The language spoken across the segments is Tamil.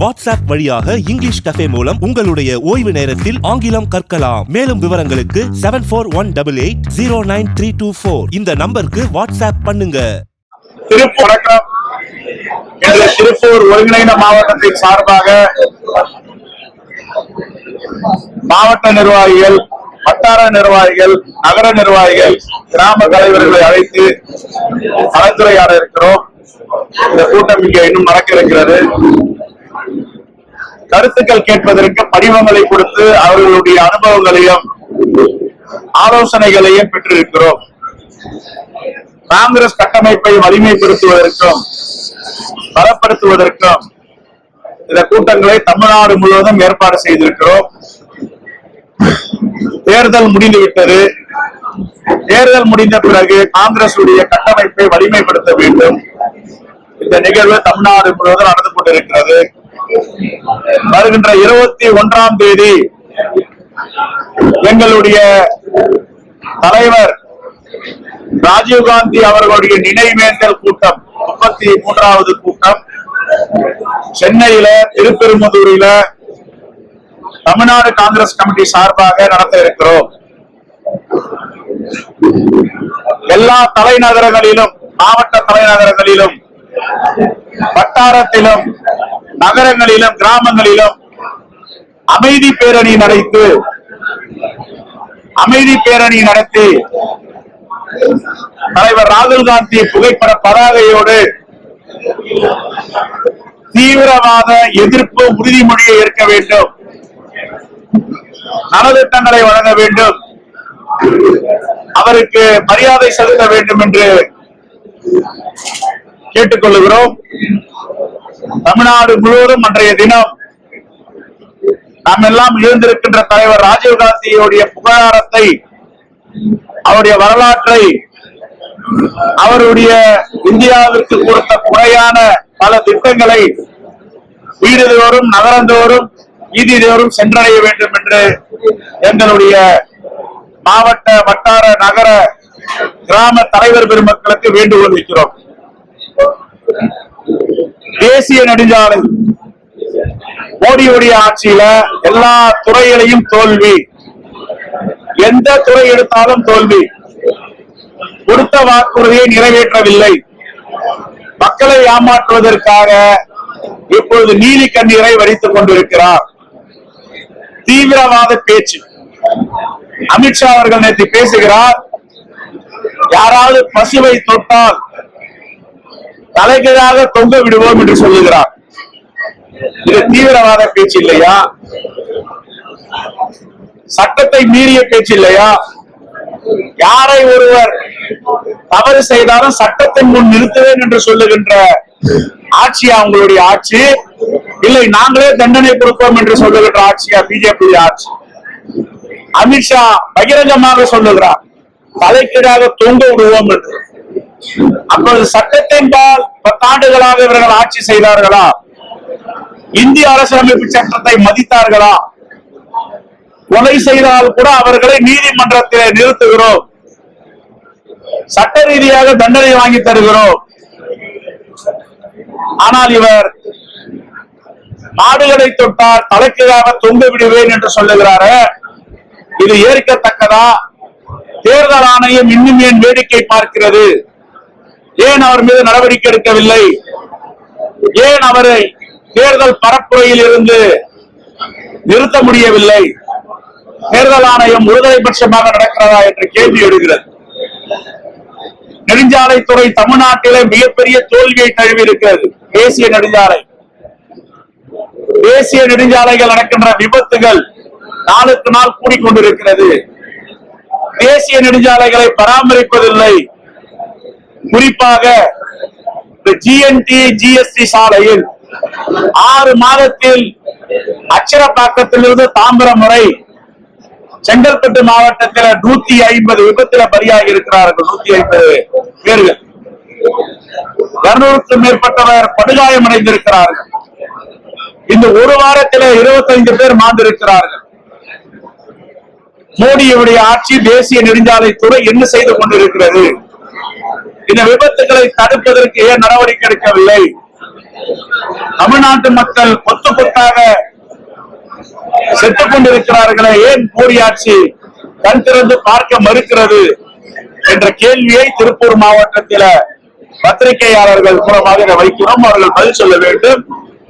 வாட்ஸ்அப் வழியாக இங்கிலீஷ் கஃபே மூலம் உங்களுடைய ஓய்வு நேரத்தில் ஆங்கிலம் கற்கலாம். மேலும் விவரங்களுக்கு seven four one double eight zero nine three two four இந்த நம்பருக்கு வாட்ஸ்அப் பண்ணுங்க. வணக்கம். திருப்பூர் ஒருங்கிணைந்த மாவட்டத்தின் சார்பாக மாவட்ட நிர்வாகிகள் வட்டார நிர்வாகிகள் நகர நிர்வாகிகள் கிராம தலைவர்களை அழைத்து கலந்துரையாட இருக்கிறோம் இந்த கூட்டம் இங்கே இன்னும் நடக்க இருக்கிறது கருத்துக்கள் கேட்பதற்கு படிவங்களை கொடுத்து அவர்களுடைய அனுபவங்களையும் ஆலோசனைகளையும் பெற்றிருக்கிறோம். காங்கிரஸ் கட்டமைப்பை வலிமைப்படுத்துவதற்கும் பலப்படுத்துவதற்கும் இந்த கூட்டங்களை தமிழ்நாடு முழுவதும் ஏற்பாடு செய்திருக்கிறோம். தேர்தல் முடிந்துவிட்டது. தேர்தல் முடிந்த பிறகு காங்கிரஸ் உடைய கட்டமைப்பை வலிமைப்படுத்த வேண்டும். இந்த நிகழ்வு தமிழ்நாடு முழுவதும் நடந்து கொண்டிருக்கிறது. வருகின்ற இருபத்தி ஒன்றாம் தேதி எங்களுடைய தலைவர் ராஜீவ்காந்தி அவர்களுடைய நினைவேந்தல் கூட்டம் முப்பத்தி மூன்றாவது கூட்டம். சென்னையில திருப்பெரும்புதூரில தமிழ்நாடு காங்கிரஸ் கமிட்டி சார்பாக நடத்த இருக்கிறோம். எல்லா தலைநகரங்களிலும் மாவட்ட தலைநகரங்களிலும் வட்டாரத்திலும் நகரங்களிலும் கிராமங்களிலும் அமைதி பேரணி நடத்து அமைதி பேரணி நடத்தி தலைவர் ராகுல் காந்தி புகைப்பட பதாகையோடு தீவிரவாத எதிர்ப்பு உறுதிமொழியை ஏற்க வேண்டும். நலத்திட்டங்களை வழங்க வேண்டும். அவருக்கு மரியாதை செலுத்த வேண்டும் என்று கேட்டுக்கொள்கிறோம். தமிழ்நாடு முழுவதும் அன்றைய தினம் நாம் எல்லாம் எழுந்திருக்கின்ற தலைவர் ராஜீவ்காந்தியுடைய புகழாரத்தை அவருடைய வரலாற்றை அவருடைய இந்தியாவிற்கு கொடுத்த குறையான பல திட்டங்களை வீடுதோறும் நகரந்தோறும் வீதிதோறும் சென்றடைய வேண்டும் என்று எங்களுடைய மாவட்ட வட்டார நகர கிராம தலைவர் பெருமக்களுக்கு வேண்டுகோள் வைக்கிறோம் தேசிய நெடுஞ்சாலை. மோடியுடைய ஆட்சியில எல்லா துறைகளையும் தோல்வி. எந்த துறை எடுத்தாலும் தோல்வி. கொடுத்த வாக்குறுதியை நிறைவேற்றவில்லை. மக்களை ஏமாற்றுவதற்காக இப்பொழுது நீலி கண்ணீரை வடித்துக் கொண்டிருக்கிறார். தீவிரவாத பேச்சு. அமித்ஷா அவர்கள் நேற்று பேசுகிறார் யாராவது பசுவை தொட்டால் தலைகீழாக தொங்க விடுவோம் என்று சொல்லுகிறார். இது தீவிரவாத பேச்சு இல்லையா? சட்டத்தை மீறிய பேச்சு இல்லையா? யாரை ஒருவர் தவறு செய்தாலும் சட்டத்தின் முன் நிறுத்துவேன் என்று சொல்லுகின்ற ஆட்சியா அவங்களுடைய ஆட்சி? இல்லை நாங்களே தண்டனை கொடுப்போம் என்று சொல்லுகின்ற ஆட்சியா பிஜேபி ஆட்சி? அமித்ஷா பகிரங்கமாக சொல்லுகிறார் தலைக்கீழாக தொங்க விடுவோம் என்று. அப்பொழுது சட்டத்தின் பால் பத்தாண்டுகளாக இவர்கள் ஆட்சி செய்தார்களா? இந்திய அரசியலமைப்பு சட்டத்தை மதித்தார்களா? கொலை செய்தால் கூட அவர்களை நீதிமன்றத்தில் நிறுத்துகிறோம். சட்ட ரீதியாக தண்டனை வாங்கி தருகிறோம். ஆனால் இவர் நாடுகளை தொட்டால் தலைக்கீழாக தொங்க விடுவேன் என்று சொல்லுகிறாரு. இது ஏற்கத்தக்கதா? தேர்தல் ஆணையம் இன்னும் ஏன் வேடிக்கை பார்க்கிறது? ஏன் அவர் மீது நடவடிக்கை எடுக்கவில்லை? ஏன் அவரை தேர்தல் பரப்புரையில் இருந்து நிறுத்த முடியவில்லை? தேர்தல் ஆணையம் ஒருதலை பட்சமாக நடக்கிறதா என்று கேள்வி எழுகிறது. நெடுஞ்சாலைத்துறை தமிழ்நாட்டிலே மிகப்பெரிய தோல்வியை தழுவி இருக்கிறது தேசிய நெடுஞ்சாலை. தேசிய நெடுஞ்சாலைகள் நடக்கின்ற விபத்துகள் நாளுக்கு நாள் கூடிக்கொண்டிருக்கிறது. தேசிய நெடுஞ்சாலைகளை பராமரிப்பதில்லை. குறிப்பாக இந்த ஜிஎன்டி ஜிஎஸ்டி சாலையில் ஆறு மாதத்தில் அச்சரப்பாக்கத்திலிருந்து தாம்பரம் வரை செங்கல்பட்டு மாவட்டத்தில் நூத்தி ஐம்பது விபத்துல பலியாகி இருக்கிறார்கள் நூத்தி ஐம்பது பேர்கள். இருநூறுக்கும் மேற்பட்டவர் படுகாயமடைந்திருக்கிறார்கள். இந்த ஒரு வாரத்தில் இருபத்தைந்து பேர் மாந்திருக்கிறார்கள். மோடியுடைய ஆட்சி தேசிய நெடுஞ்சாலைத்துறை என்ன செய்து கொண்டிருக்கிறது? இந்த விபத்துகளை தடுப்பதற்கு ஏன் நடவடிக்கை எடுக்கவில்லை? தமிழ்நாட்டு மக்கள் கொத்து கொத்தாக செத்துக் கொண்டிருக்கிறார்களே ஏன் கூறியாட்சி கண் திறந்து பார்க்க மறுக்கிறது என்ற கேள்வியை திருப்பூர் மாவட்டத்தில பத்திரிகையாளர்கள் மூலமாக இதை வைக்கிறோம். அவர்கள் பதில் சொல்ல வேண்டும்.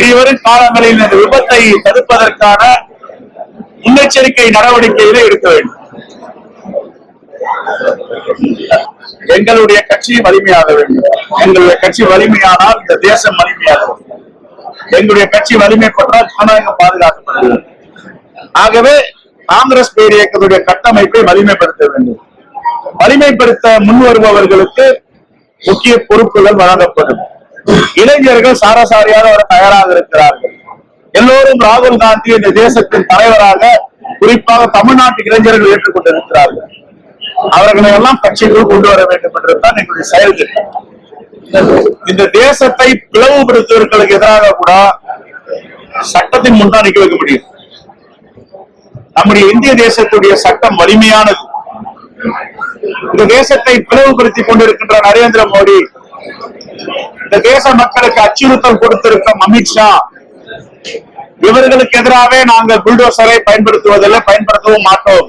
இனிவரும் காலங்களில் இந்த விபத்தை தடுப்பதற்கான முன்னெச்சரிக்கை நடவடிக்கைகளை எடுக்க வேண்டும். எங்களுடைய கட்சி வலிமையாக வேண்டும். எங்களுடைய கட்சி வலிமையானால் இந்த தேசம் வலிமையாகும். எங்களுடைய கட்சி வலிமை பெற்றால் ஜனநாயகம் பாதுகாக்கப்படுகிறது. ஆகவே காங்கிரஸ் பேர் இயக்கத்துடைய கட்டமைப்பை வலிமைப்படுத்த வேண்டும். வலிமைப்படுத்த முன் வருபவர்களுக்கு முக்கிய பொறுப்புகள் வழங்கப்படும். இளைஞர்கள் சாரசாரியாக வர தயாராக இருக்கிறார்கள். எல்லோரும் ராகுல் காந்தி இந்த தேசத்தின் தலைவராக குறிப்பாக தமிழ்நாட்டு இளைஞர்கள் ஏற்றுக்கொண்டிருக்கிறார்கள். அவர்களை எல்லாம் கட்சிக்குள் கொண்டு வர வேண்டும் என்றுதான் எங்களுடைய செயல் திட்டம். இந்த தேசத்தை பிளவுபடுத்துவர்களுக்கு எதிராக கூட சட்டத்தின் முன் தான் நிக்க வைக்க முடியும். நம்முடைய இந்திய தேசத்துடைய சட்டம் வலிமையானது. இந்த தேசத்தை பிளவுபடுத்திக் கொண்டிருக்கின்ற நரேந்திர மோடி இந்த தேச மக்களுக்கு அச்சுறுத்தல் கொடுத்திருக்கும் அமித்ஷா இவர்களுக்கு எதிராக நாங்கள் புல்டோசரை பயன்படுத்துவதில்லை பயன்படுத்தவும் மாட்டோம்.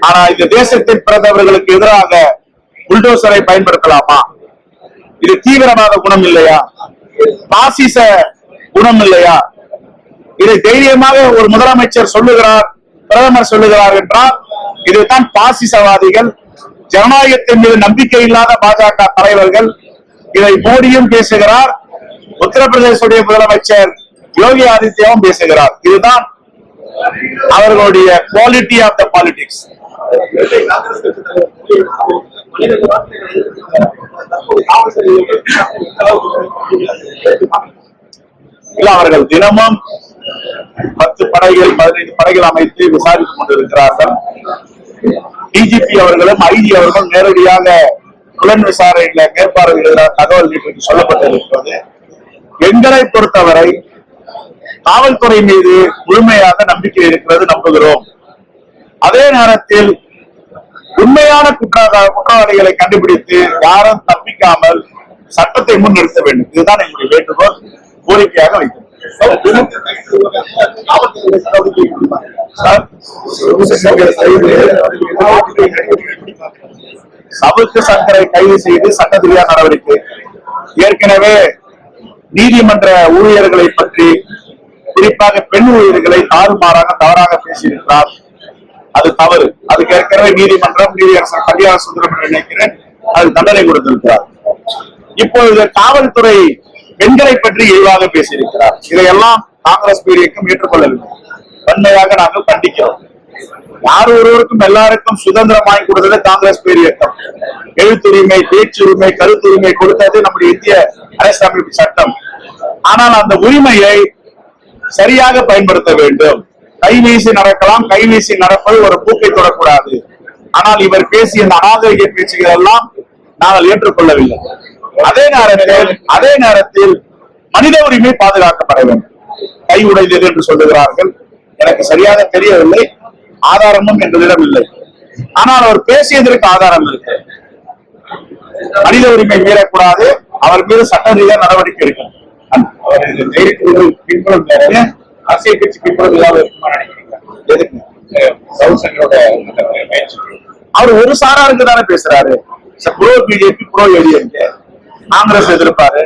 ஆனா இந்த தேசத்தில் பிறந்தவர்களுக்கு எதிராக புல்டோசரை பயன்படுத்தலாமா? இது தீவிரவாத குணம் இல்லையா? பாசிச குணம் இல்லையா? இதை தைரியமாக ஒரு முதலமைச்சர் சொல்லுகிறார் பிரதமர் சொல்லுகிறார் என்றால் இதுதான் பாசிசவாதிகள் ஜனநாயகத்தின் மீது நம்பிக்கை இல்லாத பாஜக தலைவர்கள் இதை மோடியும் பேசுகிறார் உத்தரப்பிரதேசுடைய முதலமைச்சர் யோகி ஆதித்யாவும் பேசுகிறார். இதுதான் அவர்களுடைய குவாலிட்டி ஆஃப் த பாலிடிக்ஸ் அவர்கள் தினமும் பத்து படைகள் பதினைந்து படைகள் அமைத்து விசாரித்துக் கொண்டிருக்கிறார்கள். டிஜிபி அவர்களும் ஐஜி அவர்களும் நேரடியாக புலன் விசாரணையில மேற்பார்வையிடுகிறார் தகவல் நேற்று சொல்லப்பட்டிருக்கிறது. எங்களை பொறுத்தவரை காவல்துறை மீது முழுமையாக நம்பிக்கை இருக்கிறது நம்புகிறோம். அதே நேரத்தில் உண்மையான குற்ற குற்றவாளிகளை கண்டுபிடித்து யாரும் தப்பிக்காமல் சட்டத்தை முன் நிறுத்த வேண்டும். இதுதான் எங்களுடைய வேண்டுகோள் கோரிக்கையாக வைக்கிறோம். சவுக்கு சங்கரை கைது செய்து சட்டத்திரியா நடவடிக்கை. ஏற்கனவே நீதிமன்ற ஊழியர்களை பற்றி குறிப்பாக பெண் ஊழியர்களை தாறுமாறாக தவறாக பேசியிருக்கிறார். அது தவறு. அதுக்கு ஏற்கனவே நீதிமன்றம் நீதியரசர் கல்யாண சுந்தரம் நினைக்கிறேன். அது தண்டனை கொடுத்திருக்கிறார். இப்பொழுது காவல்துறை பெண்களை பற்றி இழிவாக பேசியிருக்கிறார். இதையெல்லாம் காங்கிரஸ் பேரியக்கம் ஏற்றுக்கொள்ளவில்லை. வன்மையாக நாங்கள் கண்டிக்கிறோம். யார் ஒருவருக்கும் எல்லாருக்கும் சுதந்திரம் வாங்கி கொடுத்தது காங்கிரஸ் பேரியக்கம் எழுத்துரிமை பேச்சுரிமை கருத்துரிமை கொடுத்தது நம்முடைய இந்திய அரசியலமைப்பு சட்டம். ஆனால் அந்த உரிமையை சரியாக பயன்படுத்த வேண்டும். கைவீசி நடக்கலாம் கைவீசி நடப்பது ஒரு பூக்கை தொடக்கூடாது. ஆனால் இவர் பேசிய இந்த அநாகரிக பேச்சுகள் எல்லாம் நாங்கள் ஏற்றுக்கொள்ளவில்லை. அதே நேரத்தில் அதே நேரத்தில் மனித உரிமை பாதுகாக்கப்பட வேண்டும். கை உடைந்தது என்று சொல்லுகிறார்கள். எனக்கு சரியாக தெரியவில்லை. ஆதாரமும் எங்களிடம் இல்லை. ஆனால் அவர் பேசியதற்கு ஆதாரம் இருக்கு. மனித உரிமை மீறக்கூடாது. அவர் மீது சட்ட ரீதியாக நடவடிக்கை எடுக்கணும். அரசியல் கட்சி பின்புறம் ஏதாவது இருக்குமா நினைக்கிறீங்க எதுக்கு? சவுத் சென்டரோட அவர் ஒரு சாராருக்கு தானே பேசுறாரு. Bro BJP bro ADMK Congress எதிர்ப்பாரு.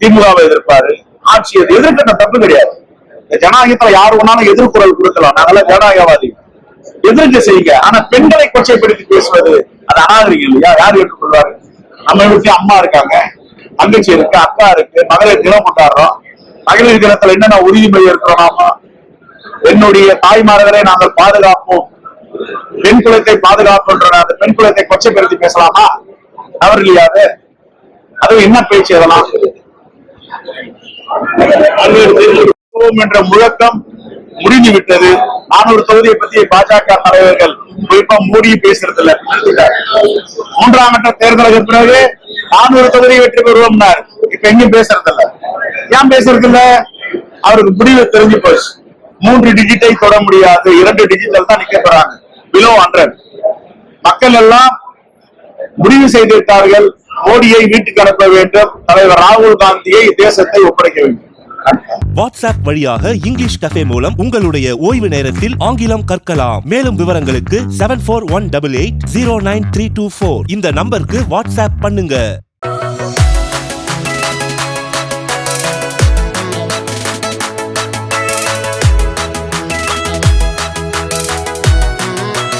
திமுகவை எதிர்ப்பாரு. ஆட்சி எதிர்க்கிற தப்பு கிடையாது. ஜனநாயகத்துல யார் வேணாலும் எதிர்குரல் கொடுக்கலாம். நாங்களாம் ஜனநாயகவாதி. எதிர்க்க செய்யுங்க. ஆனா பெண்களை கொச்சைப்படுத்தி பேசுவது அது அநாகரிகம் இல்லையா? யார் ஏற்றுக்கொள்வாரு? நம்ம வீட்டுல அம்மா இருக்காங்க. தங்கச்சி இருக்கு அக்கா இருக்கு. மகளிர் தினம் கொண்டாடுறோம். மகளிர் தினத்துல என்னென்ன உறுதிமொழி இருக்கிறோம் என்னுடைய தாய்மார்களை நாங்கள் பாதுகாப்போம். பெண் குலத்தை பாதுகாப்புன்ற அந்த பெண் குலத்தை கொச்சைப்படுத்தி பேசலாமா? தவறு இல்லையாது. அது என்ன பேச்சு அதெல்லாம் என்ற முழக்கம் முடிந்து விட்டது நானூறு தொகுதியை பத்தி பாஜக தலைவர்கள் குறிப்பா மோடி பேசுறது இல்ல மூன்றாம் கட்ட தேர்தலுக்கு பிறகு நானூறு தொகுதி வெற்றி பெறுவோம்னார். இப்ப எங்கேயும் பேசுறது இல்ல ஏன் பேசுறது அவருக்கு முடிவு தெரிஞ்சு போச்சு. மூன்று டிஜிட்டை தொட முடியாது. இரண்டு டிஜிட்டல் தான் நிக்க போறாங்க. பிலோ ஹண்ட்ரட் மக்கள் எல்லாம் முடிவு செய்திருக்கார்கள் மோடியை வீட்டுக்கு அனுப்ப வேண்டும். தலைவர் ராகுல் காந்தியை தேசத்தை ஒப்படைக்க வேண்டும். வாட்ஸ்அப் வழியாக இங்கிலீஷ் கஃபே மூலம் உங்களுடைய ஓய்வு நேரத்தில் ஆங்கிலம் கற்கலாம். மேலும் விவரங்களுக்கு seven four one double eight zero nine three two four இந்த நம்பருக்கு வாட்ஸ்அப் பண்ணுங்க.